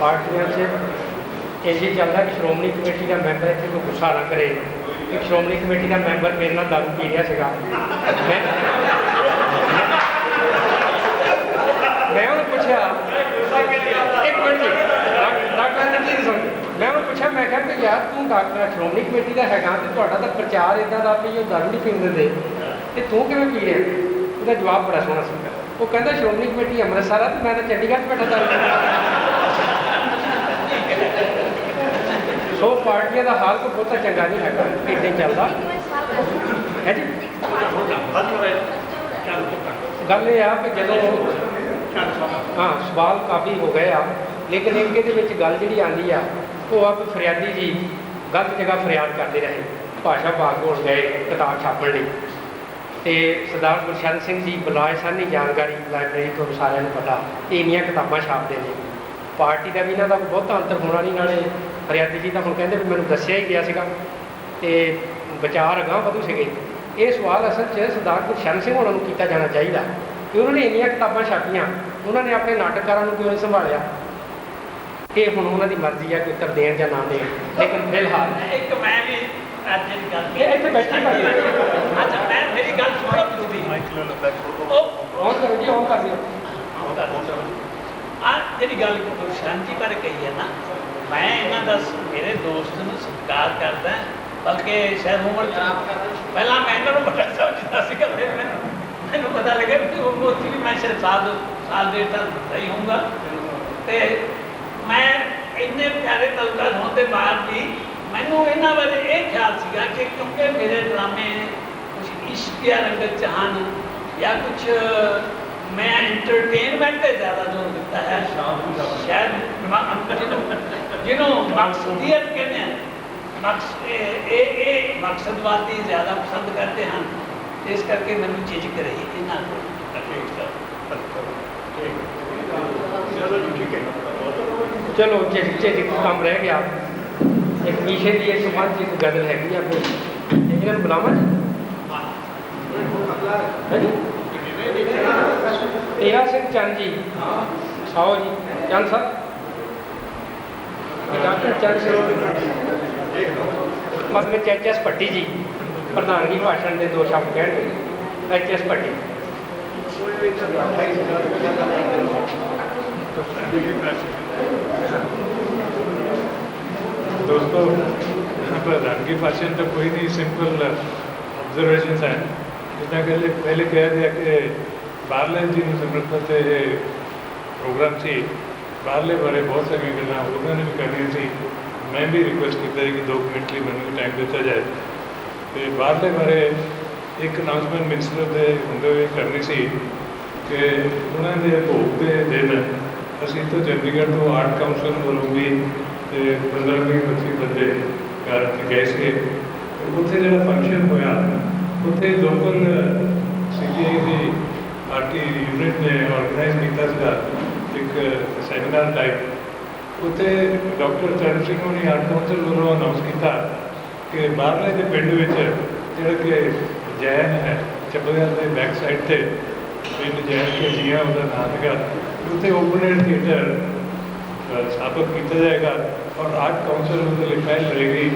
ਪਾਰਟੀਆਂ 'ਚ ਇਹ ਜੀ ਚੱਲਦਾ ਕਿ ਸ਼੍ਰੋਮਣੀ ਕਮੇਟੀ ਦਾ ਮੈਂਬਰ ਇੱਥੇ ਕੋਈ ਗੁੱਸਾ ਨਾ ਕਰੇ ਇੱਕ ਸ਼੍ਰੋਮਣੀ ਕਮੇਟੀ ਦਾ ਮੈਂਬਰ ਮੇਰੇ ਨਾਲ ਦਾਰੂ ਪੀ ਰਿਹਾ ਸੀਗਾ। ਮੈਂ ਮੈਂ ਉਹਨੂੰ ਪੁੱਛਿਆ, ਇੱਕ ਮਿੰਟ ਡਾਕਟਰ ਨੇ ਕੀ ਸੁਣ ਮੈਂ ਉਹਨੂੰ ਪੁੱਛਿਆ, ਮੈਂ ਕਿਹਾ ਕਿ ਯਾਰ ਤੂੰ ਡਾਕਟਰ ਸ਼੍ਰੋਮਣੀ ਕਮੇਟੀ ਦਾ ਹੈਗਾ ਤੇ ਤੁਹਾਡਾ ਤਾਂ ਪ੍ਰਚਾਰ ਇਦਾਂ ਦਾ ਵੀ ਉਹ ਦਾਰੂ ਨਹੀਂ ਪੀਣ ਦਿੰਦੇ। ਤੇ ਤੂੰ ਕਿਵੇਂ ਪੀ ਰਿਹਾ? ਉਹਦਾ ਜਵਾਬ ਬੜਾ ਸੋਹਣਾ ਸੀ। ਉਹ ਕਹਿੰਦਾ, ਸ਼੍ਰੋਮਣੀ ਕਮੇਟੀ ਅੰਮ੍ਰਿਤਸਰ ਆ ਤੇ ਮੈਂ ਤਾਂ ਚੰਡੀਗੜ੍ਹ 'ਚ ਬੈਠਾ ਦਾਰੂ ਸੋ ਪਾਰਟੀਆਂ ਦਾ ਹਾਲ ਕੋਈ ਬਹੁਤਾ ਚੰਗਾ ਨਹੀਂ ਹੈਗਾ, ਇੱਦਾਂ ਚੱਲਦਾ। ਹੈ ਜੀ? ਗੱਲ ਇਹ ਆ ਕਿ ਜਦੋਂ ਹਾਂ, ਸਵਾਲ ਕਾਫੀ ਹੋ ਗਏ ਆ, ਲੇਕਿਨ ਇੱਕ ਦੇ ਵਿੱਚ ਗੱਲ ਜਿਹੜੀ ਆਂਦੀ ਆ, ਉਹ ਆਪ ਫਰਿਆਦੀ ਜੀ ਗਲਤ ਜਗ੍ਹਾ ਫਰਿਆਦ ਕਰਦੇ ਰਹੇ, ਭਾਸ਼ਾ ਭਾਗ ਹੋਣ ਗਏ, ਕਿਤਾਬ ਛਾਪਣ ਲਈ। ਤੇ ਸਰਦਾਰ ਗੁਰਸ਼ਰਨ ਸਿੰਘ ਜੀ ਬੁਲਾਏ ਸਾਨੀ ਜਾਣਕਾਰੀ ਲਾਇਬ੍ਰੇਰੀ ਤੋਂ ਸਾਰਿਆਂ ਨੂੰ ਪਤਾ, ਇਹ ਇੰਨੀਆਂ ਕਿਤਾਬਾਂ ਛਾਪਦੇ ਨੇ। ਪਾਰਟੀ ਦਾ ਵੀ ਇਹਨਾਂ ਦਾ ਬਹੁਤਾ ਅੰਤਰ ਹੋਣਾ ਨਹੀਂ, ਨਾਲੇ ਫਰਿਆਦੀ ਜੀ ਤਾਂ ਹੁਣ ਕਹਿੰਦੇ ਵੀ ਮੈਨੂੰ ਦੱਸਿਆ ਹੀ ਗਿਆ ਸੀਗਾ ਤੇ ਵਿਚਾਰ ਅਗਾਂਹ ਵਧੂ ਸੀਗੇ। ਇਹ ਸਵਾਲ ਅਸਲ 'ਚ ਸਰਦਾਰ ਗੁਰਸ਼ਰਨ ਸਿੰਘ ਹੋਣਾ ਨੂੰ ਕੀਤਾ ਜਾਣਾ ਚਾਹੀਦਾ ਕਿ ਉਹਨਾਂ ਨੇ ਇੰਨੀਆਂ ਕਿਤਾਬਾਂ ਛਾਪੀਆਂ ਉਹਨਾਂ ਨੇ ਆਪਣੇ ਨਾਟਕਕਾਰਾਂ ਨੂੰ ਕਿਉਂ ਨਹੀਂ ਸੰਭਾਲਿਆ? ਇਹ ਹੁਣ ਉਹਨਾਂ ਦੀ ਮਰਜ਼ੀ ਆ ਕਿ ਉੱਤਰ ਦੇਣ ਜਾਂ ਨਾ ਦੇਣ ਲੇਕਿਨ ਫਿਲਹਾਲ ਇੱਕ ਮੈਂ ਵੀ ਅੱਜ ਦੀ ਗੱਲ ਇਹ ਇੱਥੇ ਬੈਠੇ ਭਾਈ ਅੱਛਾ ਮੈਂ ਮੇਰੀ ਗੱਲ ਸੁਣੋ ਤੁਸੀਂ। ਉਹ ਔਨ ਕਰੋ ਜੀ ਔਨ ਕਰ ਦਿਓ। ਆ ਜਿਹੜੀ ਗੱਲ ਸ਼ਾਂਤੀ ਬਾਰੇ ਕਹੀ ਹੈ ਨਾ ਮੈਂ ਇਹਨਾਂ ਦਾ ਸ- ਮੇਰੇ ਦੋਸਤ ਨੂੰ ਸਤਿਕਾਰ ਕਰਦਾ ਬਲਕਿ ਸ਼ਾਇਦ ਉਮਰ ਪਹਿਲਾਂ ਮੈਂ ਇਹਨਾਂ ਨੂੰ ਬੜਾ ਸਮਝਦਾ ਸੀਗਾ ਫਿਰ ਮੈਨੂੰ ਪਤਾ ਲੱਗਿਆ ਕਿ ਉਹ ਮੋਤੀ ਵੀ ਮੈਂ ਸ਼ਾਇਦ ਸਾਲ ਸਾਲ ਡੇਢ ਸਾਲ ਸਹੀ ਹੋਊਗਾ। ਤੇ ਮੈਂ ਇੰਨੇ ਪਿਆਰੇ ਤਲਕਾਰ ਹੋਣ ਦੇ ਬਾਅਦ ਵੀ ਮੈਨੂੰ ਇਹਨਾਂ ਬਾਰੇ ਇਹ ਖਿਆਲ ਸੀਗਾ ਕਿ ਕਿਉਂਕਿ ਮੇਰੇ ਡਰਾਮੇ ਕੁਝ ਇਸ਼ਕ ਜਾਂ ਰੰਗਤ ਚ ਹਨ ਜਾਂ ਕੁਝ ਮੈਂ ਐਂਟਰਟੇਨਮੈਂਟ ਤੇ ਜ਼ਿਆਦਾ ਜ਼ੋਰ ਦਿੱਤਾ ਹੈ। ਸ਼ਾਇਦ ਮ- ਜਿਹਨੂੰ ਜਿਹਨੂੰ ਮਕਸਦੀਅਤ ਕਹਿੰਦੇ ਹਨ ਮਕਸਦ ਇਹ ਇਹ ਇਹ ਮਕਸਦਵਾਦੀ ਜ਼ਿਆਦਾ ਪਸੰਦ ਕਰਦੇ ਹਨ ਇਸ ਕਰਕੇ ਮੈਨੂੰ ਝਿਜਕ ਰਹੀ ਇਹਨਾਂ ਕੋਲ ਚਲੋ ਜੇ ਜੇ ਕੰਮ ਰਹਿ ਗਿਆ ਇੱਕ ਵਿਸ਼ੇ ਦੀ ਇੱਕ ਪੰਜ ਇੱਕ ਗੱਲ ਹੈਗੀ ਆ ਕੋਈ ਇਹਨਾਂ ਨੂੰ ਬੁਲਾਵਾਂ ਜੀ ਹੈ ਜੀ ਤੇਰਾ ਸਿੰਘ ਚੰਦ ਜੀ ਆਓ ਜੀ ਚੰਦ ਸਾਹਿਬ ਇਹ ਡਾਕਟਰ ਚੰਦ ਸਿੰਘ ਮਤਲਬ ਐਚ ਐਸ ਭੱਟੀ ਜੀ ਪ੍ਰਧਾਨਗੀ ਭਾਸ਼ਣ ਦੇ ਦੋ ਸ਼ਬਦ ਕਹਿਣਗੇ ਐਚ ਐਸ ਭੱਟੀ दोस्तों प्रधानगी भाषण तो कोई नहीं सिंपल ऑब्जर्वेशन है जितना पहले पहले कह दिया कि बारले जी ने समर्पित ਤੇ ਇਹ ਪ੍ਰੋਗਰਾਮ ਸੀ ਬਾਹਰਲੇ ਬਾਰੇ ਬਹੁਤ ਸਾਰੀਆਂ ਗੱਲਾਂ ਉਹਨਾਂ ਨੇ ਵੀ ਕਰਨੀਆਂ ਸੀ। ਮੈਂ ਵੀ ਰਿਕੁਐਸਟ ਕੀਤਾ ਸੀ ਕਿ 2 ਮਿੰਟ ਲਈ ਮੈਨੂੰ ਟਾਈਮ ਦਿੱਤਾ ਜਾਏ। ਤੇ ਬਾਹਰਲੇ ਬਾਰੇ ਇੱਕ ਅਨਾਉਂਸਮੈਂਟ ਮਿਨਿਸਟਰ ਦੇ ਹੁੰਦੇ ਹੋਏ ਕਰਨੀ ਸੀ ਕਿ ਉਹਨਾਂ ਦੇ ਭੋਗ ਦੇ ਦਿਨ ਅਸੀਂ ਤੋਂ ਚੰਡੀਗੜ੍ਹ ਤੋਂ ਆਰਟ ਕਾਉਂਸਲ ਵੱਲੋਂ ਵੀ ਤੇ 15 ਵੀਹ 25 ਬੰਦੇ ਘਰ ਗਏ ਸੀ। ਤੇ ਉੱਥੇ ਜਿਹੜਾ ਫੰਕਸ਼ਨ ਹੋਇਆ, ਉੱਥੇ ਲੋਕਲ ਸੀਪੀਆਈ ਦੀ ਪਾਰਟੀ ਯੂਨਿਟ ਨੇ ਆਰਗੇਨਾਈਜ਼ ਕੀਤਾ ਸੀਗਾ। ਇੱਕ ਸੈਮੀਨਾਰ ਟਾਈਪ ਉੱਥੇ ਡਾਕਟਰ ਚਰਨ ਸਿੰਘ ਨੇ ਆਰਟ ਕੌਂਸਲ ਵੱਲੋਂ ਅਨਾਉਂਸ ਕੀਤਾ ਕਿ ਬਾਹਰਲੇ ਦੇ ਪਿੰਡ ਵਿੱਚ ਜਿਹੜਾ ਕਿ ਜੈਨ ਹੈ ਚੱਬਿਆਂ ਦੇ ਬੈਕ ਸਾਈਡ ਤੇ ਪਿੰਡ ਜੈਨ ਕੇ ਜੀਆ, ਉਹਦਾ ਨਾਮ ਹੈਗਾ ਉੱਥੇ ਓਪਨ ਏਅਰ ਥੀਏਟਰ ਸਥਾਪਿਤ ਕੀਤਾ ਜਾਏਗਾ ਔਰ ਆਰਟ ਕੌਂਸਲ ਉਹਦੇ ਲਈ ਪਹਿਲ ਰਹੇਗੀ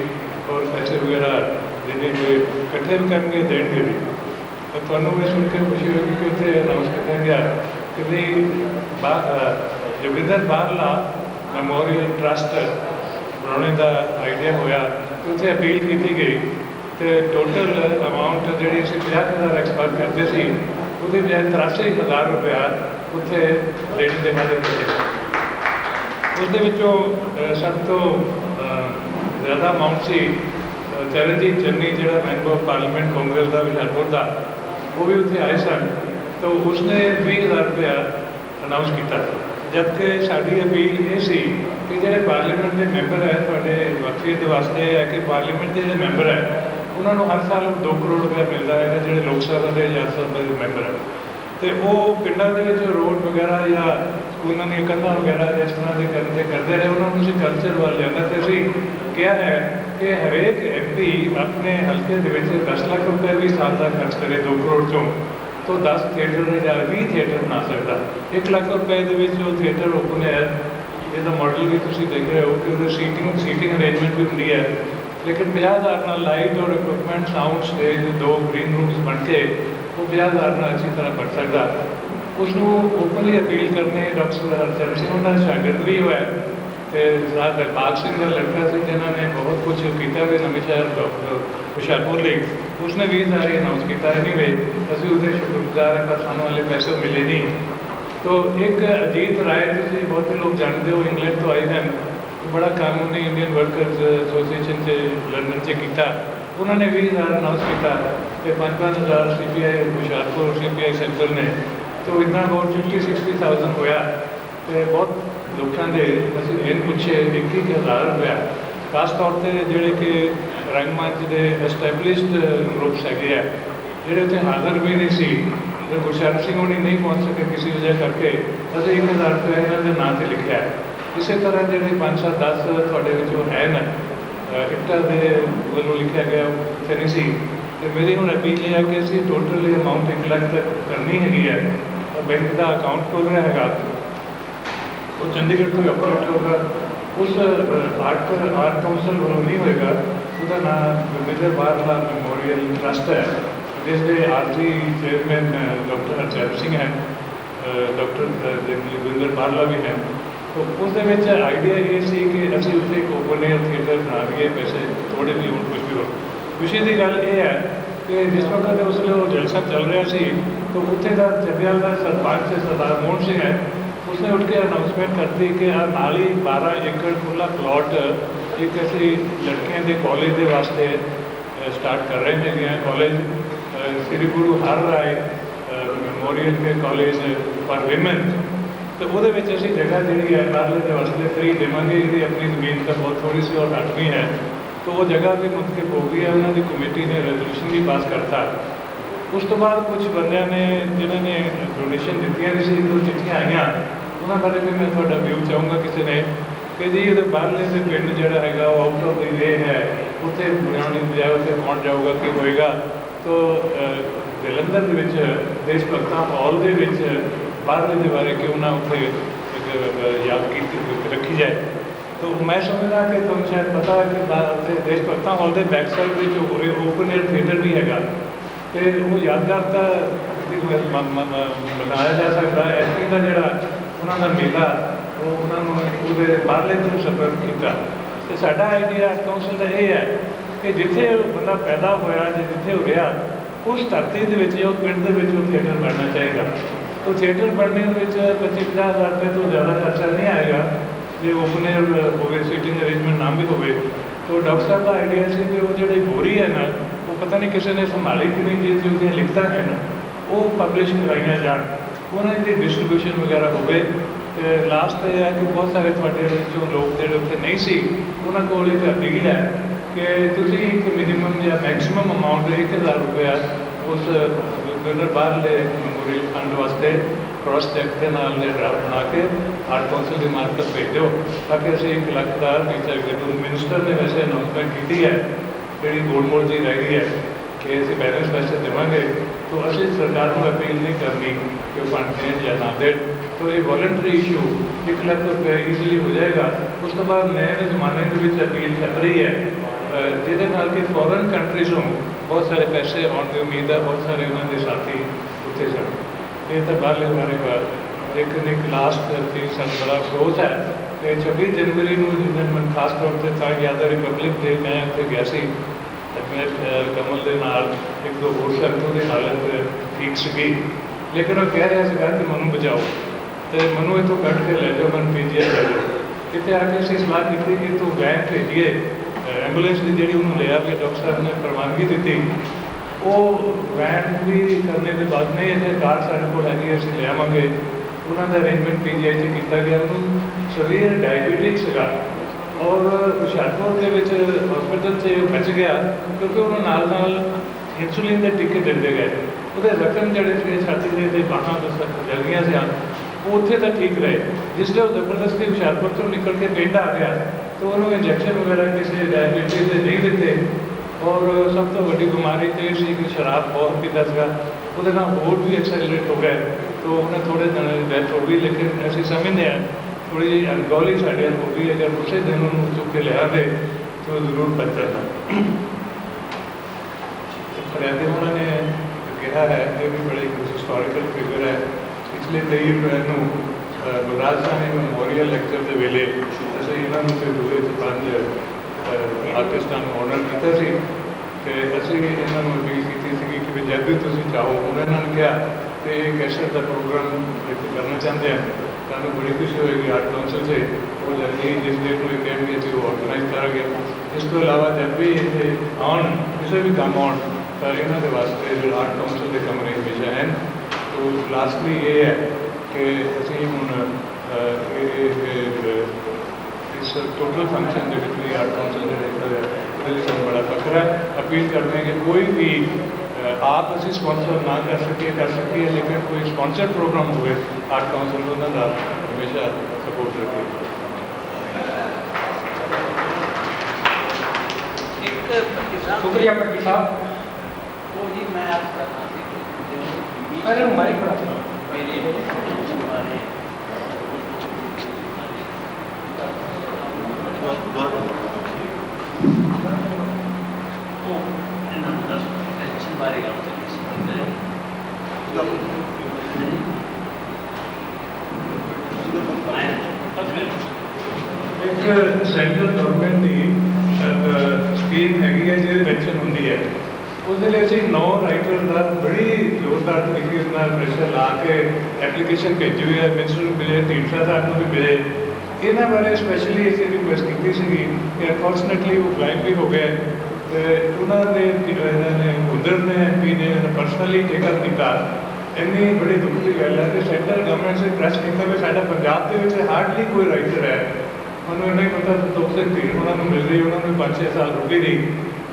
ਔਰ ਪੈਸੇ ਵਗੈਰਾ ਜਿਹਨੇ ਕੋਈ ਇਕੱਠੇ ਵੀ ਕਰਨਗੇ, ਦੇਣਗੇ ਵੀ। ਤੁਹਾਨੂੰ ਇਹ ਸੁਣ ਕੇ ਖੁਸ਼ੀ ਹੋਈ ਕਿ ਉੱਥੇ ਅਨਾਉਂਸ ਕੀਤਾ ਗਿਆ। ਕਿ ਵੀ ਬਾਹਰਲਾ ਮੈਮੋਰੀਅਲ ਟਰਸਟ ਬਣਾਉਣੇ ਦਾ ਆਈਡੀਆ ਹੋਇਆ ਤੇ ਉੱਥੇ ਅਪੀਲ ਕੀਤੀ ਗਈ। ਤੇ ਟੋਟਲ ਅਮਾਉਂਟ ਜਿਹੜੀ ਅਸੀਂ 50000 ਐਕਸਪੈਕਟ ਕਰਦੇ ਸੀ, ਉਹਦੇ ਬਜਾਏ 83000 ਰੁਪਇਆ ਉੱਥੇ ਦੇਣ ਦੇ ਵਾਅਦੇ ਕੀਤੇ ਉਸ ਦੇ ਵਿੱਚੋਂ ਸਭ ਤੋਂ ਜ਼ਿਆਦਾ ਅਮਾਉਂਟ ਸੀ ਚਰਨਜੀਤ ਚੰਨੀ ਜਿਹੜਾ ਮੈਂਬਰ ਆਫ ਪਾਰਲੀਮੈਂਟ ਕਾਂਗਰਸ ਦਾ ਹੁਸ਼ਿਆਰਪੁਰ ਦਾ, ਉਹ ਵੀ ਉੱਥੇ ਆਏ ਸਨ। ਤਾਂ ਉਸਨੇ 20000 ਰੁਪਇਆ ਅਨਾਉਂਸ ਕੀਤਾ ਜਦਕਿ ਸਾਡੀ ਅਪੀਲ ਇਹ ਸੀ ਕਿ ਜਿਹੜੇ ਪਾਰਲੀਮੈਂਟ ਦੇ ਮੈਂਬਰ ਹੈ, ਤੁਹਾਡੇ ਵਕੀਲ ਦੇ ਵਾਸਤੇ ਹੈ ਕਿ ਪਾਰਲੀਮੈਂਟ ਦੇ ਜਿਹੜੇ ਮੈਂਬਰ ਹੈ, ਉਹਨਾਂ ਨੂੰ ਹਰ ਸਾਲ 2 ਕਰੋੜ ਰੁਪਇਆ ਮਿਲਦਾ ਹੈ ਜਿਹੜੇ ਲੋਕ ਸਭਾ ਦੇ ਜਾਂ ਸਭਾ ਦੇ ਮੈਂਬਰ ਹੈ। ਤੇ ਉਹ ਪਿੰਡਾਂ ਦੇ ਵਿੱਚ ਰੋਡ ਵਗੈਰਾ ਜਾਂ ਸਕੂਲਾਂ ਦੀਆਂ ਕੰਧਾਂ ਵਗੈਰਾ ਇਸ ਤਰ੍ਹਾਂ ਦੇ ਕਰਦੇ ਕਰਦੇ ਰਹੇ, ਉਹਨਾਂ ਨੂੰ ਅਸੀਂ ਕਲਚਰ ਵੱਲ ਲਿਆਂਦਾ ਤੇ ਅਸੀਂ ਕਿਹਾ ਹੈ ਕਿ ਹਰੇਕ ਐਮਪੀ ਆਪਣੇ ਹਲਕੇ ਦੇ ਵਿੱਚ 10 ਲੱਖ ਰੁਪਏ ਵੀ ਸਾਲ ਦਾ ਖਰਚ ਕਰੇ 2 ਕਰੋੜ ਚੋਂ। ਤੋਂ 10 ਥੀਏਟਰ ਜਾਂ 20 ਥੀਏਟਰ ਬਣਾ ਸਕਦਾ। 1 ਲੱਖ ਰੁਪਏ ਦੇ ਵਿੱਚ ਉਹ ਥੀਏਟਰ ਓਪਨ ਹੈ ਇਹਦਾ ਮਾਡਲ ਵੀ ਤੁਸੀਂ ਦੇਖ ਰਹੇ ਹੋ ਕਿ ਉਹਦੇ ਸੀਟਿੰਗ ਸੀਟਿੰਗ ਅਰੇਂਜਮੈਂਟ ਵੀ ਹੁੰਦੀ ਹੈ। ਲੇਕਿਨ 50000 ਨਾਲ ਲਾਈਟ ਔਰ ਇਕਵਿਪਮੈਂਟ ਸਾਊਂਡ ਸਟੇਜ ਦੋ ਗ੍ਰੀਨ ਰੂਮਸ ਬਣ ਕੇ ਉਹ 50000 ਨਾਲ ਅੱਛੀ ਤਰ੍ਹਾਂ ਬਣ ਸਕਦਾ। ਉਸ ਨੂੰ ਓਪਨਲੀ ਅਪੀਲ ਕਰਨੇ, ਡਾਕਟਰ ਹਰਚਰਨ ਸਿੰਘ ਉਹਨਾਂ ਦਾ ਸ਼ਾਗਿਰਦ ਵੀ ਹੋਇਆ। ਤੇ ਸਾਥ ਦਿਲਬਾਗ ਸਿੰਘ ਦਾ ਲੜਕਾ ਸੀ, ਜਿਨ੍ਹਾਂ ਨੇ ਬਹੁਤ ਕੁਝ ਕੀਤਾ ਵੀ ਨਵੇਂ ਸ਼ਹਿਰ ਡਾਕਟਰ ਹੁਸ਼ਿਆਰਪੁਰ ਲਈ। ਉਸਨੇ ਵੀ ਸਾਰੀ ਅਨਾਉਂਸ ਕੀਤਾ। ਐਨੀਵੇ ਅਸੀਂ ਉਹਦੇ ਸ਼ੁਕਰਗੁਜ਼ਾਰ ਹਾਂ, ਪਰ ਸਾਨੂੰ ਹਲੇ ਪੈਸੇ ਮਿਲੇ ਨਹੀਂ। ਤੋ ਇੱਕ ਅਜੀਤ ਰਾਏ ਤੁਸੀਂ ਬਹੁਤ ਲੋਕ ਜਾਣਦੇ ਹੋ, ਇੰਗਲੈਂਡ ਤੋਂ ਆਏ ਹਨ ਬੜਾ ਕੰਮ ਉਹਨੇ ਇੰਡੀਅਨ ਵਰਕਰਸ ਐਸੋਸੀਏਸ਼ਨ ਚ ਲੰਡਨ ਚ ਕੀਤਾ। ਉਹਨਾਂ ਨੇ ਵੀ ਹਜ਼ਾਰ ਅਨਾਉਂਸ ਕੀਤਾ ਤੇ 5-5000 ਸੀਪੀਆਈ ਹੁਸ਼ਿਆਰਪੁਰ ਸੀਪੀਆਈ ਸੈਂਟਰ ਨੇ। ਤੋ ਇੰਨਾ ਬਹੁਤ 50-60000 ਹੋਇਆ। ਤੇ ਬਹੁਤ ਲੋਕਾਂ ਦੇ ਅਸੀਂ ਇਹ ਪੁੱਛੇ 21000 ਰੁਪਇਆ ਖਾਸ ਤੌਰ ਤੇ ਜਿਹੜੇ ਕਿ ਰੰਗਮੰਚ ਦੇ ਐਸਟੈਬਲਿਸ਼ਡ ਗਰੁੱਪਸ ਹੈਗੇ ਆ, ਜਿਹੜੇ ਉੱਥੇ ਹਾਜ਼ਰ ਵੀ ਨਹੀਂ ਸੀ, ਤੇ ਗੁਰਸ਼ਰਨ ਸਿੰਘ ਹੋਣੀ ਨਹੀਂ ਪਹੁੰਚ ਸਕੇ ਕਿਸੇ ਵਜ੍ਹਾ ਕਰਕੇ ਅਸੀਂ 1000 ਰੁਪਇਆ ਇਹਨਾਂ ਦੇ ਨਾਂ ਤੇ ਲਿਖਿਆ ਹੈ। ਇਸੇ ਤਰ੍ਹਾਂ ਜਿਹੜੇ 5-7-10 ਤੁਹਾਡੇ ਵਿੱਚੋਂ ਹੈ ਨਾ ਅਹ ਦੇ ਵੱਲੋਂ ਲਿਖਿਆ ਗਿਆ, ਉੱਥੇ ਨਹੀਂ ਸੀ। ਤੇ ਮੇਰੀ ਹੁਣ ਅਪੀਲ ਇਹ ਹੈ ਕਿ ਅਸੀਂ ਟੋਟਲ ਅਮਾਉਂਟ 1 ਲੱਖ ਤੱਕ ਕਰਨੀ ਹੈਗੀ ਹੈ। ਬੈਂਕ ਦਾ ਅਕਾਊਂਟ ਖੋਲ ਹੈਗਾ। ਉਹ ਚੰਡੀਗੜ੍ਹ ਤੋਂ ਅਪਰੋਚ ਹੋਗਾ ਉਸ ਆਰਟ ਆਰਟ ਕਾਉਂਸਲ ਵੱਲੋਂ ਨਹੀਂ ਹੋਏਗਾ। ਉਹਦਾ ਨਾਮ ਮੇਜਰ ਬਾਰਲਾ ਮੈਮੋਰੀਅਲ ਟਰਸਟ ਹੈ। ਜਿਸ ਦੇ ਆਰਜੀ ਚੇਅਰਮੈਨ ਡਾਕਟਰ ਹਰਜੈਪ ਸਿੰਘ ਹੈ। ਡਾਕਟਰ ਜਗਵਿੰਦਰ ਬਾਰਲਾ ਵੀ ਹੈ। ਤੋ ਉਸ ਦੇ ਵਿੱਚ ਆਈਡੀਆ ਇਹ ਸੀ ਕਿ ਅਸੀਂ ਉੱਥੇ ਇੱਕ ਓਪਨ ਏਅਰ ਥੀਏਟਰ ਬਣਾ ਲਈਏ ਪੈਸੇ ਥੋੜੇ ਵੀ ਹੋਣ ਕੁਝ ਵੀ ਹੋ ਖੁਸ਼ੀ ਦੀ ਗੱਲ ਇਹ ਹੈ ਕਿ ਜਿਸ ਵਕਤ ਉਸ ਵੇਲੇ ਉਹ ਜਲਸਾ ਚੱਲ ਰਿਹਾ ਸੀ, ਤਾਂ ਉੱਥੇ ਦਾ ਜੱਗਿਆਲ ਦਾ ਸਰਪੰਚ ਸਰਦਾਰ ਮੋਹਨ ਸਿੰਘ ਹੈ। ਉਸਨੇ ਉੱਠ ਕੇ ਅਨਾਉਂਸਮੈਂਟ ਕਰਤੀ ਕਿ ਆ ਨਾਲ ਹੀ 12 ਏਕੜ ਖੁੱਲਾ ਪਲਾਟ ਇੱਕ ਅਸੀਂ ਲੜਕੀਆਂ ਦੇ ਕਾਲਜ ਦੇ ਵਾਸਤੇ ਸਟਾਰਟ ਕਰ ਰਹੇ ਹੈਗੇ ਆ ਕਾਲਜ ਸ੍ਰੀ ਗੁਰੂ ਹਰ ਰਾਏ ਮੈਮੋਰੀਅਲ ਦੇ ਕਾਲਜ ਫਾਰ ਵਿਮਨ ਤੇ ਉਹਦੇ ਵਿੱਚ ਅਸੀਂ ਜਗ੍ਹਾ ਜਿਹੜੀ ਹੈ, ਬਾਹਰਲੇ ਦੇ ਵਾਸਤੇ ਫ੍ਰੀ ਦੇਵਾਂਗੇ। ਇਹਦੀ ਆਪਣੀ ਜ਼ਮੀਨ ਤਾਂ ਬਹੁਤ ਥੋੜੀ ਸੀ ਔਰ ਘੱਟ ਹੈ। ਤਾਂ ਉਹ ਜਗ੍ਹਾ ਵੀ ਮੁੰਤਕਿਬ ਹੋ ਗਈ ਹੈ। ਉਹਨਾਂ ਦੀ ਕਮੇਟੀ ਨੇ ਰੈਜ਼ੋਲੂਸ਼ਨ ਵੀ ਪਾਸ ਕਰਤਾ। ਉਸ ਤੋਂ ਬਾਅਦ ਕੁਝ ਬੰਦਿਆਂ ਨੇ, ਜਿਨ੍ਹਾਂ ਨੇ ਡੋਨੇਸ਼ਨ ਦਿੱਤੀਆਂ ਸੀ ਉਹ ਚਿੱਠੀਆਂ ਆਈਆਂ। ਉਹਨਾਂ ਬਾਰੇ ਵੀ ਮੈਂ ਤੁਹਾਡਾ ਵਿਊ ਚਾਹੂੰਗਾ ਕਿਸੇ ਨੇ ਕਿ ਜੀ ਇਹਦੇ ਬਾਹਰਲੇ ਦੇ ਪਿੰਡ ਜਿਹੜਾ ਹੈਗਾ ਉਹ ਆਊਟ ਆਫ ਦੀ ਵੇ ਹੈ, ਉੱਥੇ ਬਣਾਉਣ ਬਜਾਏ ਉੱਥੇ ਕੌਣ ਜਾਊਗਾ, ਕੀ ਹੋਏਗਾ? ਤੋ ਜਲੰਧਰ ਦੇ ਵਿੱਚ ਦੇਸ਼ ਭਗਤਾਂ ਹਾਲ ਦੇ ਵਿੱਚ ਬਾਹਰਲੇ ਦੇ ਬਾਰੇ ਕਿਉਂ ਨਾ ਉੱਥੇ ਯਾਦ ਕੀਤੀ ਰੱਖੀ ਜਾਏ। ਤੋ, ਮੈਂ ਸਮਝਦਾ ਕਿ ਤੁਹਾਨੂੰ ਸ਼ਾਇਦ ਪਤਾ ਹੈ ਕਿ ਬਾ- ਉੱਥੇ ਦੇਸ਼ ਭਗਤਾਂ ਹਾਲ ਦੇ ਬੈਕ ਸਾਈਡ ਵਿੱਚ ਓਪਨ ਏਅਰ ਥੀਏਟਰ ਵੀ ਹੈਗਾ। ਤੇ ਉਹ ਯਾਦਗਾਰ ਤਾਂ ਮ- ਮਨਾਇਆ ਜਾ ਸਕਦਾ ਹੈ। ਦਾ ਜਿਹੜਾ ਉਹਨਾਂ ਦਾ ਮੇਲਾ, ਉਹ ਉਹਨਾਂ ਨੂੰ ਉਹਦੇ ਬਾਹਰਲੇ ਤੋਂ ਸਫਰ ਕੀਤਾ। ਤੇ ਸਾਡਾ ਆਈਡੀਆ ਕੌਂਸਲ ਦਾ ਇਹ ਹੈ ਕਿ ਜਿੱਥੇ ਬੰਦਾ ਪੈਦਾ ਹੋਇਆ, ਜਾਂ ਜਿੱਥੇ ਉਹ ਰਿਹਾ, ਉਸ ਧਰਤੀ ਦੇ ਵਿੱਚ ਉਹ ਪਿੰਡ ਦੇ ਵਿੱਚ ਉਹ ਥੀਏਟਰ ਬਣਨਾ ਚਾਹੀਦਾ। ਉਹ ਥੀਏਟਰ ਬਣਨੇ ਦੇ ਵਿੱਚ 25 ਹਜ਼ਾਰ ਰੁਪਏ ਤੋਂ ਜ਼ਿਆਦਾ ਖਰਚਾ ਨਹੀਂ ਆਏਗਾ। ਜੇ ਓਪਨ ਏਅਰ ਹੋਵੇ ਸੀਟਿੰਗ ਅਰੇਂਜਮੈਂਟ ਨਾ ਵੀ ਹੋਵੇ, ਤਾਂ ਡਾਕਟਰ ਸਾਹਿਬ ਦਾ ਆਈਡੀਆ ਸੀ ਕਿ ਉਹ ਜਿਹੜੀ ਬੋਰੀ ਹੈ ਨਾ, ਉਹ ਪਤਾ ਨਹੀਂ ਕਿਸੇ ਨੇ ਸੰਭਾਲੀ ਕਿ ਨਹੀਂ, ਜੇ ਉਹਦੀਆਂ ਲਿਖਤਾਂ ਹੈ ਨਾ ਉਹ ਪਬਲਿਸ਼ ਕਰਾਈਆਂ ਜਾਣ। ਉਹਨਾਂ ਦੀ ਡਿਸਟ੍ਰੀਬਿਊਸ਼ਨ ਵਗੈਰਾ ਹੋਵੇ, ਤੇ ਲਾਸਟ ਇਹ ਹੈ ਕਿ ਬਹੁਤ ਸਾਰੇ ਤੁਹਾਡੇ ਵਿੱਚੋਂ ਲੋਕ ਜਿਹੜੇ ਉੱਥੇ ਨਹੀਂ ਸੀ, ਉਹਨਾਂ ਕੋਲ ਇੱਕ ਅਪੀਲ ਹੈ ਕਿ ਤੁਸੀਂ ਇੱਕ ਮਿਨੀਮਮ ਜਾਂ ਮੈਕਸਿਮਮ ਅਮਾਉਂਟ 1000 ਰੁਪਇਆ ਉਸ ਗੁਰਦਰ ਬਾਹਰਲੇ ਮੈਮੋਰੀਅਲ ਫੰਡ ਵਾਸਤੇ ਕ੍ਰਾਸ ਚੈੱਕ ਦੇ ਨਾਲ ਦੇ ਡਰਾਫਟ ਬਣਾ ਕੇ ਆਰਟ ਕੌਂਸਲ ਦੀ ਮਾਰਕਤ ਭੇਜੋ, ਤਾਂ ਕਿ ਅਸੀਂ ਇੱਕ ਲੱਖ ਦਾ ਟੀਚਰ ਗਰੂ ਮਿਨਿਸਟਰ ਨੇ ਵੈਸੇ ਅਨਾਉਂਸਮੈਂਟ ਕੀਤੀ ਹੈ, ਜਿਹੜੀ ਗੋਲ ਮੋਲ ਜੀ ਰਹਿ ਗਈ ਹੈ। ਕਿ ਅਸੀਂ ਬੈਲੈਂਸ ਪੈਸੇ ਦੇਵਾਂਗੇ ਤਾਂ ਅਸੀਂ ਸਰਕਾਰ ਨੂੰ ਅਪੀਲ ਨਹੀਂ ਕਰਨੀ ਕਿ ਉਹ ਫੰਡ ਦੇਣ ਜਾਂ ਨਾ ਦੇਣ। ਤਾਂ ਇਹ ਵੋਲੰਟਰੀ ਇਸ਼ੂ ਇੱਕ ਲੱਖ ਰੁਪਏ ਈਜ਼ੀਲੀ ਹੋ ਜਾਏਗਾ। ਉਸ ਤੋਂ ਬਾਅਦ ਨਵੇਂ ਜ਼ਮਾਨੇ ਦੇ ਵਿੱਚ ਅਪੀਲ ਚੱਲ ਰਹੀ ਹੈ। ਜਿਹਦੇ ਨਾਲ ਕਿ ਫੋਰਨ ਕੰਟਰੀਜ਼ ਨੂੰ ਬਹੁਤ ਸਾਰੇ ਪੈਸੇ ਆਉਣ ਦੀ ਉਮੀਦ ਹੈ, ਬਹੁਤ ਸਾਰੇ ਉਹਨਾਂ ਦੇ ਸਾਥੀ ਉੱਥੇ ਜਾਣ। ਇਹ ਤਾਂ ਬਾਹਰਲੇ ਬਾਰੇ ਬਾਤ ਲੇਕਿਨ ਇੱਕ ਲਾਸਟ ਤੇ ਸਾਨੂੰ ਬੜਾ ਅਫਸੋਸ ਹੈ। ਕਿ 26 ਜਨਵਰੀ ਨੂੰ ਜਿਸ ਮਨ ਖਾਸ ਤੌਰ ਤੇ ਤਾਂ ਯਾਦ ਹੈ ਰਿਪਬਲਿਕ ਡੇ ਮੈਂ ਉੱਥੇ ਗਿਆ ਸੀ। ਤੇ ਮੈਂ ਕਮਲ ਦੇ ਨਾਲ ਇੱਕ ਦੋ ਹੋਰ ਸੰਤੋਂ ਦੀ ਹਾਲਤ ਠੀਕ ਸੀਗੀ। ਲੇਕਿਨ ਉਹ ਕਹਿ ਰਿਹਾ ਸੀਗਾ ਕਿ ਮੈਨੂੰ ਬਚਾਓ। ਤੇ ਮੈਨੂੰ ਇੱਥੋਂ ਕੱਢ ਕੇ ਲੈ ਜਾਓ ਮਨ ਪੀਜੀਆਈ ਲੈ ਜਾਓ। ਕਿਤੇ ਆ ਕੇ ਅਸੀਂ ਸਲਾਹ ਕੀਤੀ ਕਿ ਤੂੰ ਵੈਨ ਭੇਜੀਏ। ਐਂਬੂਲੈਂਸ ਦੀ ਜਿਹੜੀ ਉਹਨੂੰ ਲਿਆ ਕੇ ਡਾਕਟਰ ਸਾਹਿਬ ਨੇ ਪ੍ਰਵਾਨਗੀ ਦਿੱਤੀ। ਉਹ ਵੈਨ ਵੀ ਕਰਨੇ ਦੇ ਬਾਅਦ ਨਹੀਂ ਇਹ ਕਾਰ ਸਾਡੇ ਕੋਲ ਹੈਗੀ ਹੈ, ਅਸੀਂ ਲਿਆਵਾਂਗੇ ਉਹਨਾਂ ਦਾ ਅਰੇਂਜਮੈਂਟ ਪੀਜੀਆਈ 'ਚ ਕੀਤਾ ਗਿਆ। ਉਹਨੂੰ ਸਰੀਰ ਡਾਇਬੀਟਿਕ ਸੀਗਾ। ਔਰ ਹੁਸ਼ਿਆਰਪੁਰ ਦੇ ਵਿੱਚ ਹਸਪੀਟਲ 'ਚ ਉਹ ਬਚ ਗਿਆ ਕਿਉਂਕਿ ਉਹਨੂੰ ਨਾਲ ਨਾਲ ਇਨਸੂਲਿਨ ਦੇ ਟੀਕੇ ਦਿੰਦੇ ਗਏ। ਉਹਦੇ ਜ਼ਖਮ ਜਿਹੜੇ ਸੀ ਛਾਤੀ ਦੇ ਤੇ ਬਾਹਾਂ ਦੇ ਜਲ ਗਈਆਂ ਸੀ ਉਹ ਉੱਥੇ ਤਾਂ ਠੀਕ ਰਹੇ। ਜਿਸ ਲਈ ਉਹ ਜ਼ਬਰਦਸਤੀ ਹੁਸ਼ਿਆਰਪੁਰ ਤੋਂ ਨਿਕਲ ਕੇ ਪਿੰਡ ਆ ਗਿਆ ਤਾਂ ਉਹਨੂੰ ਇੰਜੈਕਸ਼ਨ ਵਗੈਰਾ ਕਿਸੇ ਡਾਇਬੀਟਿਸ ਦੇ ਨਹੀਂ ਦਿੱਤੇ। ਔਰ ਸਭ ਤੋਂ ਵੱਡੀ ਬਿਮਾਰੀ ਤੇ ਇਹ ਸੀ ਕਿ ਸ਼ਰਾਬ ਬਹੁਤ ਪੀਂਦਾ ਸੀਗਾ। ਉਹਦੇ ਨਾਲ ਹੋਰ ਵੀ ਐਕਸੈਲਰੇਟ ਹੋ ਗਏ ਤਾਂ ਉਹਨੇ ਥੋੜੇ ਦਿਨ ਡੈਥ ਹੋ ਗਈ, ਲੇਕਿਨ ਅਸੀਂ ਸਮਝਦੇ ਹਾਂ ਥੋੜੀ ਜਿਹੀ ਅਣਗੌਲੀ ਸਾਡੇ ਨਾਲ ਹੋ ਗਈ, ਅਗਰ ਉਸੇ ਦਿਨ ਉਹਨੂੰ ਚੁੱਕ ਕੇ ਲਿਆ ਦੇ, ਤਾਂ ਉਹ ਜ਼ਰੂਰ ਬਚ ਜਾਂਦਾ ਫਰਿਆਦੀ ਉਹਨਾਂ ਨੇ ਕਿਹਾ ਹੈ, ਇਹ ਵੀ ਬੜੇ ਹਿਸਟੋਰੀਕਲ ਫਿਗਰ ਹੈ। ਪਿਛਲੇ 23 ਅਪ੍ਰੈਲ ਨੂੰ ਗੁਰਾਜ ਸਾਹਿਬ ਮੈਮੋਰੀਅਲ ਲੈਕਚਰ ਦੇ ਵੇਲੇ ਅਸੀਂ ਇਹਨਾਂ ਨੂੰ ਤੇ ਦੂਰੇ ਤੇ ਪੰਜ ਆਰਟਿਸਟਾਂ ਨੂੰ ਆਨਰ ਕੀਤਾ ਸੀ। ਤੇ ਅਸੀਂ ਇਹਨਾਂ ਨੂੰ ਅਪੀਲ ਕੀਤੀ ਸੀ ਕਿ ਵੀ ਜਦ ਵੀ ਤੁਸੀਂ ਚਾਹੋ, ਉਹਨਾਂ ਨਾਲ ਕਿਹਾ, ਤੇ ਇਹ ਕੈਸਟ ਦਾ ਪ੍ਰੋਗਰਾਮ ਇੱਥੇ ਕਰਨਾ ਚਾਹੁੰਦੇ ਆ। ਸਾਨੂੰ ਬੜੀ ਖੁਸ਼ੀ ਹੋਏਗੀ, ਆਰਟ ਕਾਉਂਸਲ ਸੇ ਉਹ ਜਲਦੀ ਜਿਸ ਡੇਟ ਨੂੰ ਇਹ ਕਹਿਣਗੇ ਅਸੀਂ ਉਹ ਆਰਗੇਨਾਈਜ਼ ਕਰਾਂਗੇ ਇਸ ਤੋਂ ਇਲਾਵਾ ਜਦ ਵੀ ਇੱਥੇ ਆਉਣ, ਕਿਸੇ ਵੀ ਕੰਮ ਆਉਣ, ਤਾਂ ਇਹਨਾਂ ਦੇ ਵਾਸਤੇ ਜਿਹੜਾ ਆਰਟ ਕਾਉਂਸਲ ਦੇ ਕਮਰੇ ਹਮੇਸ਼ਾ ਹਨ। ਤੋ ਲਾਸਟਲੀ ਇਹ ਹੈ ਕਿ ਅਸੀਂ ਹੁਣ ਇਸ ਟੋਟਲ ਫੰਕਸ਼ਨ ਦੇ ਵਿੱਚ ਵੀ ਆਰਟ ਕਾਉਂਸਲ ਦੇ ਡਾਇਰੈਕਟਰ ਹੈ ਉਹਦੇ ਲਈ ਬੜਾ ਫਖਰ ਹੈ। ਅਪੀਲ ਕਰਦੇ ਹਾਂ ਕਿ ਕੋਈ ਵੀ ਅਹ, ਆਪ ਅਸੀਂ ਸਪਾਂਸਰ ਨਾ ਕਰ ਸਕੀਏ ਕਰ ਸਕੀਏ ਲੇਕਿਨ ਕੋਈ ਸਪਾਂਸਰ ਪ੍ਰੋਗਰਾਮ ਹੋਵੇ ਆਰਟ ਕਾਉਂਸਲ ਉਹਨਾਂ ਦਾ ਹਮੇਸ਼ਾ ਸਪੋਰਟ ਰੱਖੇ ਇੱਕ ਕਿਸਾਨ ਸ਼ੁਕਰੀਆ ਪੱਟੀ ਸਾਹਿਬ ਉਹ ਜੀ ਮੈਂ ਆਪ ਇੱਕ ਸੈਂਟਰਲ ਗਵਰਨਮੈਂਟ ਦੀ ਸਕੀਮ ਹੈਗੀ ਹੈ ਜਿਹਦੇ ਪੈਨਸ਼ਨ ਹੁੰਦੀ ਹੈ। ਉਹਦੇ ਲਈ ਅਸੀਂ ਨੌ ਰਾਈਟਰ ਦਾ ਬੜੀ ਜ਼ੋਰਦਾਰ ਤਰੀਕੇ ਨਾਲ ਪ੍ਰੈਸ਼ਰ ਲਾ ਕੇ ਐਪਲੀਕੇਸ਼ਨ ਭੇਜੀ ਹੋਈ ਹੈ। ਮਿਨਿਸਟਰ ਨੂੰ ਮਿਲੇ ਢੀਂਡਸਾ ਸਾਹਿਬ ਨੂੰ ਵੀ ਮਿਲੇ। ਇਹਨਾਂ ਬਾਰੇ ਸਪੈਸ਼ਲੀ ਅਸੀਂ ਰਿਕੁਐਸਟ ਕੀਤੀ ਸੀਗੀ ਕਿ ਅਨਫੋਰਚੂਨੇਟਲੀ ਉਹ ਬਲੈਂਕ ਵੀ ਹੋ ਗਏ। ਉਹਨਾਂ ਨੇ ਇਹਨਾਂ ਨੇ ਉਧਰ ਨੇ ਐਮਪੀ ਨੇ ਪਰਸਨਲੀ ਟੇਕਅਪ ਕੀਤਾ। ਇੰਨੀ ਬੜੀ ਦੁੱਖ ਦੀ ਗੱਲ ਹੈ ਕਿ ਸੈਂਟਰਲ ਗਵਰਨਮੈਂਟ ਸੇ ਪ੍ਰੈਸ ਕੀਤਾ ਵੀ ਸਾਡਾ ਪੰਜਾਬ ਦੇ ਵਿੱਚ ਹਾਰਡਲੀ ਕੋਈ ਰਾਈਟਰ ਹੈ। ਉਹਨੂੰ ਇਹ ਨਹੀਂ ਪਤਾ ਦੁੱਖ ਦੇ ਭੀੜ ਉਹਨਾਂ ਨੂੰ ਮਿਲ ਰਹੀ ਉਹਨਾਂ ਨੂੰ 5-6 ਸਾਲ ਰੁਕੇ ਨਹੀਂ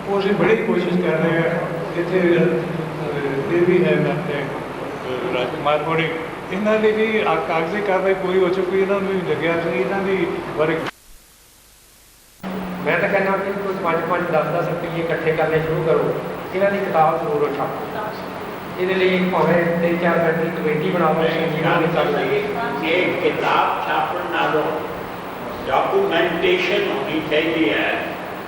ਉਹ ਅਸੀਂ ਬੜੀ ਕੋਸ਼ਿਸ਼ ਕਰ ਰਹੇ ਹਾਂ। ਇੱਥੇ ਇਹ ਵੀ ਹੈ ਆਪਣੇ ਅਹ, ਰਾਜਕੁਮਾਰ ਹੋਣੀ ਇਹਨਾਂ ਦੀ ਵੀ ਕਾਗਜ਼ੀ ਕਾਰਵਾਈ ਪੂਰੀ ਹੋ ਚੁੱਕੀ ਇਹਨਾਂ ਨੂੰ ਵੀ ਲੱਗਿਆ ਸੀ ਇਹਨਾਂ ਦੀ ਬਾਰੇ ਮੈਂ ਤਾਂ ਕਹਿੰਦਾ ਕਿ ਕੋਈ 5 5 10 10 ਰੁਪਏ ਇਕੱਠੇ ਕਰਨੇ ਸ਼ੁਰੂ ਕਰੋ ਇਹਨਾਂ ਦੀ ਕਿਤਾਬ ਜ਼ਰੂਰ ਛਾਪੋ ਇਹਦੇ ਲਈ ਭਾਵੇਂ ਤਿੰਨ ਚਾਰ ਬੈਠੀ ਕਮੇਟੀ ਬਣਾਓ ਜਿਹਨਾਂ ਨੇ ਚੱਲ ਇਹ ਕਿਤਾਬ ਛਾਪਣ ਨਾਲੋਂ ਡਾਕੂਮੈਂਟੇਸ਼ਨ ਹੋਣੀ ਚਾਹੀਦੀ ਹੈ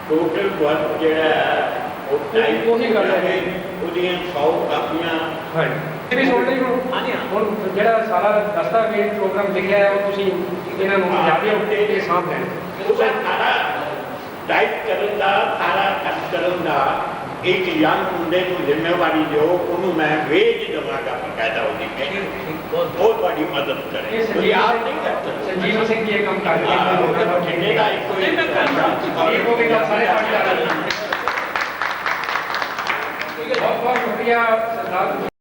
ਟੋਟਲ ਵਰਕ ਜਿਹੜਾ ਹੈ ਉਹ ਟਾਈਪ ਉਹੀ ਗੱਲ ਹੈ। ਉਹਦੀਆਂ 100 ਕਾਪੀਆਂ ਹਾਂਜੀ ਇਹ ਵੀ ਸੁਣ ਲਈ ਹੁਣ ਹਾਂਜੀ ਹਾਂ ਹੁਣ ਜਿਹੜਾ ਸਾਰਾ ਦਸਤਾਵੇਜ਼ ਪ੍ਰੋਗਰਾਮ ਲਿਖਿਆ ਹੈ ਉਹ ਤੁਸੀਂ ਇਹਨਾਂ ਨੂੰ ਸਮਝਾ ਦਿਓ ਤੇ ਸਾਂਭ ਲੈਣ ਉਹਦਾ ਸਾਰਾ ਟਾਈਪ ਕਰਨ ਦਾ ਸਾਰਾ ਕੰਮ ਕਰਨ ਦਾ ਇੱਕ ਯੰਗ ਮੁੰਡੇ ਨੂੰ ਜ਼ਿੰਮੇਵਾਰੀ ਦਿਓ ਉਹਨੂੰ ਮੈਂ ਵੇਚ ਦੇਵਾਂਗਾ ਬਕਾਇਦਾ ਉਹਦੀ ਠੀਕ ਬਹੁਤ ਉਹ ਤੁਹਾਡੀ ਮਦਦ ਕਰੇ ਇਹ ਤੁਸੀਂ ਆਪ ਨਹੀਂ ਕਰ ਸਕਦੇ ਸੰਜੀਵ ਸਿੰਘ ਜੀ ਇਹ ਕੰਮ ਕਰ ਰਹੇ ਹਾਂ, ਨੇ ਉਹ ਤਾਂ ਬਠਿੰਡੇ ਦਾ ਇੱਕੋ ਨਹੀਂ, ਮੈਂ ਕਰਦਾ। ਇਹ ਹੋ ਗਿਆ ਸਾਰੇ ਪਾਰਟੀ ਦਾ ਬਹੁਤ ਬਹੁਤ ਸ਼ੁਕਰੀਆ ਸਰਦਾਰ